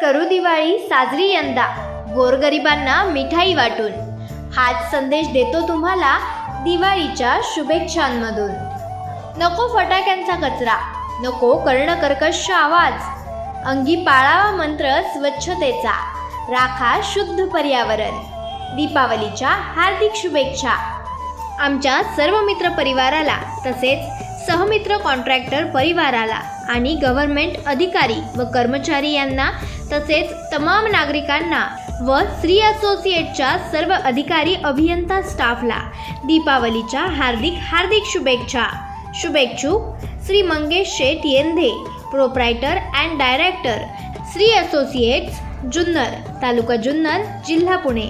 करू दिवाळी साजरी यंदा. गोरगरिबांना मिठाई वाटून. हाच संदेश देतो तुम्हाला दिवाळीच्या शुभेच्छांमधून. नको फटाक्यांचा कचरा. नको कर्णकर्कश आवाज. अंगी पाळावा मंत्र स्वच्छतेचा. राखा शुद्ध पर्यावरण. दीपावलीच्या हार्दिक शुभेच्छा. आमच्या सर्व मित्र परिवाराला तसेच सहमित्र कॉन्ट्रॅक्टर परिवाराला आणि गव्हर्नमेंट अधिकारी व कर्मचारी यांना तसेच तमाम नागरिकांना व श्री असोसिएटच्या सर्व अधिकारी अभियंता स्टाफला दीपावलीच्या हार्दिक हार्दिक शुभेच्छा. शुभेच्छुक Shri Mangesh Sheth Yendhe proprietor and director Shri associates Junnar taluka Junnar जिल्हा पुणे.